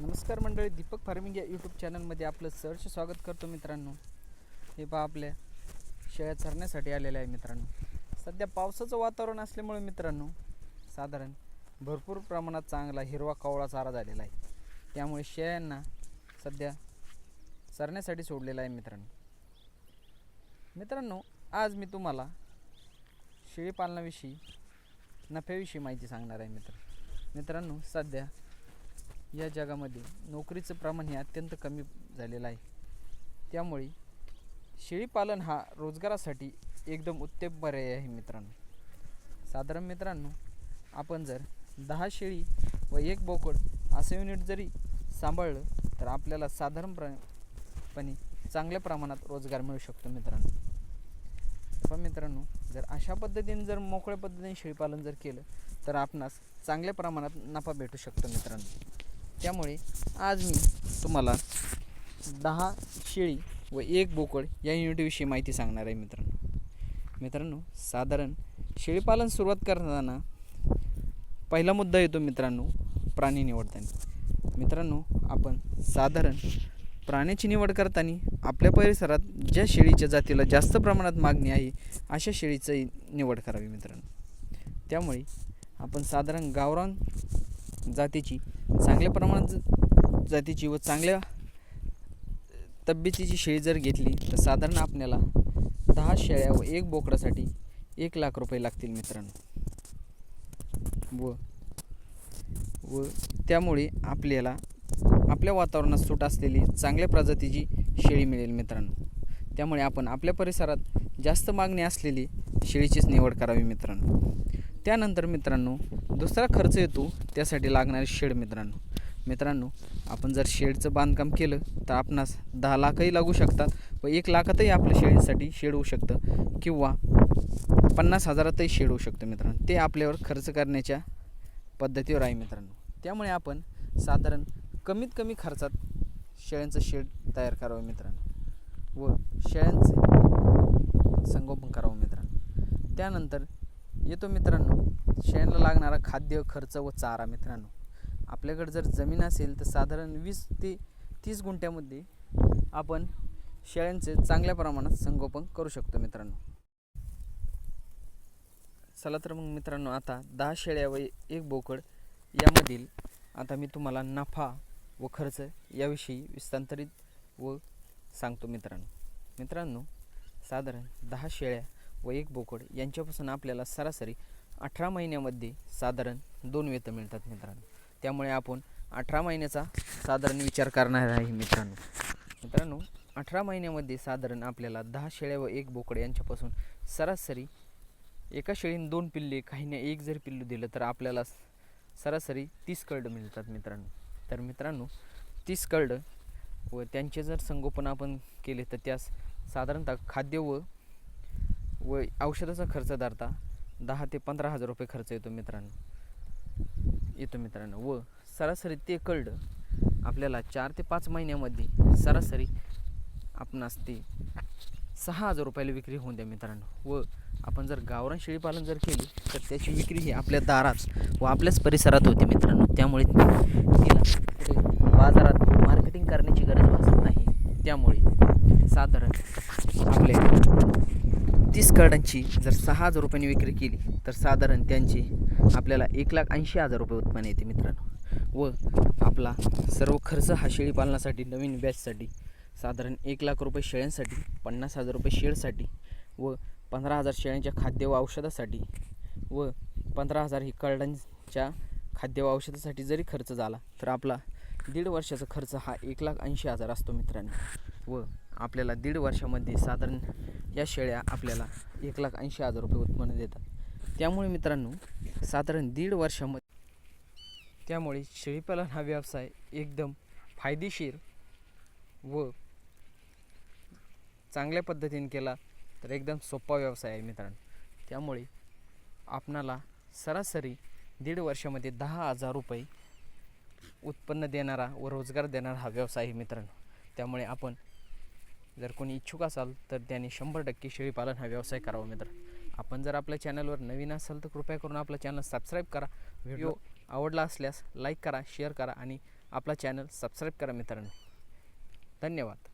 नमस्कार मंडळी दीपक फार्मिंग या यूट्यूब चॅनलमध्ये आपलं सहर्ष स्वागत करतो मित्रांनो. हे पहा आपल्या शेळ्या चरण्यासाठी आलेलं आहे मित्रांनो. सध्या पावसाचं वातावरण असल्यामुळे मित्रांनो साधारण भरपूर प्रमाणात चांगला हिरवा कवळा चारा झालेला आहे. त्यामुळे शेळ्यांना सध्या चरण्यासाठी सोडलेला आहे मित्रांनो. मित्रांनो आज मी तुम्हाला शेळी पालनाविषयी नफ्याविषयी माहिती सांगणार आहे मित्र मित्रांनो सध्या या जगामध्ये नोकरीचं प्रमाण हे अत्यंत कमी झालेलं आहे. त्यामुळे शेळीपालन हा रोजगारासाठी एकदम उत्तम पर्याय आहे मित्रांनो. साधारण मित्रांनो आपण जर दहा शेळी व एक बोकड असं युनिट जरी सांभाळलं तर आपल्याला साधारणपणे चांगल्या प्रमाणात रोजगार मिळू शकतो मित्रांनो. पण मित्रांनो जर अशा पद्धतीने जर मोकळ्या पद्धतीने शेळीपालन जर केलं तर आपणास चांगल्या प्रमाणात नफा भेटू शकतो मित्रांनो. त्यामुळे आज मी तुम्हाला दहा शेळी व एक बोकड या युनिटविषयी माहिती सांगणार आहे मित्रांनो. मित्रांनो साधारण शेळीपालन सुरुवात करताना पहिला मुद्दा येतो मित्रांनो प्राणी निवडताना. मित्रांनो आपण साधारण प्राण्याची निवड करताना आपल्या परिसरात ज्या शेळीच्या जातीला जास्त प्रमाणात मागणी आहे अशा शेळीची निवड करावी मित्रांनो. त्यामुळे आपण साधारण गावरान जातीची चांगल्या प्रमाणात जातीची व चांगल्या तब्येतीची शेळी जर घेतली तर साधारण आपल्याला दहा शेळ्या व एक बोकडासाठी एक लाख रुपये लागतील मित्रांनो. व व त्यामुळे आपल्याला आपल्या वातावरणात सूट असलेली चांगल्या प्रजातीची शेळी मिळेल मित्रांनो. त्यामुळे आपण आपल्या परिसरात जास्त मागणी असलेली शेळीचीच निवड करावी मित्रांनो. त्यानंतर मित्रांनो दुसरा खर्च येतो त्यासाठी लागणारे शेड मित्रांनो. मित्रांनो आपण जर शेडचं बांधकाम केलं तर आपणास दहा लाखही लागू शकतात. व एक लाखातही आपल्या शेळीसाठी शेड होऊ शकतं. किंवा पन्नास हजारातही शेड होऊ शकतं मित्रांनो. ते आपल्यावर खर्च करण्याच्या पद्धतीवर आहे मित्रांनो. त्यामुळे आपण साधारण कमीत कमी खर्चात शेळ्यांचं शेड तयार करावं मित्रांनो. व शेळ्यांचे संगोपन करावं मित्रांनो. त्यानंतर येतो मित्रांनो. शेळ्यांना लागणारा खाद्य खर्च व चारा मित्रांनो. आपल्याकडे जर जमीन असेल तर साधारण वीस ते तीस गुंठ्यामध्ये आपण शेळ्यांचे चांगल्या प्रमाणात संगोपन करू शकतो मित्रांनो. चला तर मग मित्रांनो आता दहा शेळ्या व एक बोकड यामधील आता मी तुम्हाला नफा व खर्च याविषयी विस्तांतरित व सांगतो मित्रांनो. मित्रांनो साधारण दहा शेळ्या व एक बोकड यांच्यापासून आपल्याला सरासरी अठरा महिन्यामध्ये साधारण दोन वेतन मिळतात मित्रांनो. त्यामुळे आपण अठरा महिन्याचा साधारण विचार करणार आहे मित्रांनो. मित्रांनो अठरा महिन्यामध्ये साधारण आपल्याला दहा शेळ्या व एक बोकड यांच्यापासून सरासरी एका शेळीने दोन पिल्ले काहीने एक जर पिल्लू दिलं तर आपल्याला सरासरी तीस कळड मिळतात मित्रांनो. तर मित्रांनो तीस कळड व त्यांचे जर संगोपन आपण केले तर त्यास साधारणतः खाद्य व व औषधाचा खर्च धरता दहा ते पंधरा हजार रुपये खर्च येतो मित्रांनो. येतो मित्रांनो. व सरासरी ते कल्ड आपल्याला चार ते पाच महिन्यामध्ये सरासरी आपणास ते सहा हजार रुपयाला विक्री होऊन द्या मित्रांनो. व आपण जर गावरान शेळीपालन जर केली तर त्याची विक्री ही आपल्या दारात व आपल्याच परिसरात होते मित्रांनो. त्यामुळे तिला बाजारात मार्केटिंग करण्याची गरज भासत नाही. त्यामुळे साधारण आपले तीस कार्डांची जर सहा हजार रुपयांनी विक्री केली तर साधारण त्यांची आपल्याला एक लाख ऐंशी हजार रुपये उत्पन्न येते मित्रांनो. व आपला सर्व खर्च हा शेळीपालनासाठी नवीन बॅचसाठी साधारण एक लाख रुपये शेळ्यांसाठी पन्नास हजार रुपये शेळसाठी व पंधरा हजार शेळ्यांच्या खाद्य व औषधासाठी व पंधरा हजार ही कार्डांच्या खाद्य व औषधासाठी जरी खर्च झाला तर आपला दीड वर्षाचा खर्च हा एक लाख ऐंशी हजार असतो मित्रांनो. व आपल्याला दीड वर्षामध्ये साधारण या शेळ्या आपल्याला एक लाख ऐंशी हजार रुपये उत्पन्न देतात. त्यामुळे मित्रांनो साधारण दीड वर्षामध्ये त्यामुळे शेळीपालन हा व्यवसाय एकदम फायदेशीर व चांगल्या पद्धतीने केला तर एकदम सोपा व्यवसाय आहे मित्रांनो. त्यामुळे आपणाला सरासरी दीड वर्षामध्ये दहा हजार रुपये उत्पन्न देणारा व रोजगार देणारा हा व्यवसाय आहे मित्रांनो. त्यामुळे आपण जर कोणी इच्छुक असाल तर त्याने शंभर टक्के शेळीपालन हा व्यवसाय करावा मित्र. आपण जर आपल्या चॅनलवर नवीन असाल तर कृपया करून आपलं चॅनल सबस्क्राईब करा. व्हिडिओ आवडला असल्यास लाईक करा शेअर करा आणि आपला चॅनल सबस्क्राईब करा मित्रांनो. धन्यवाद.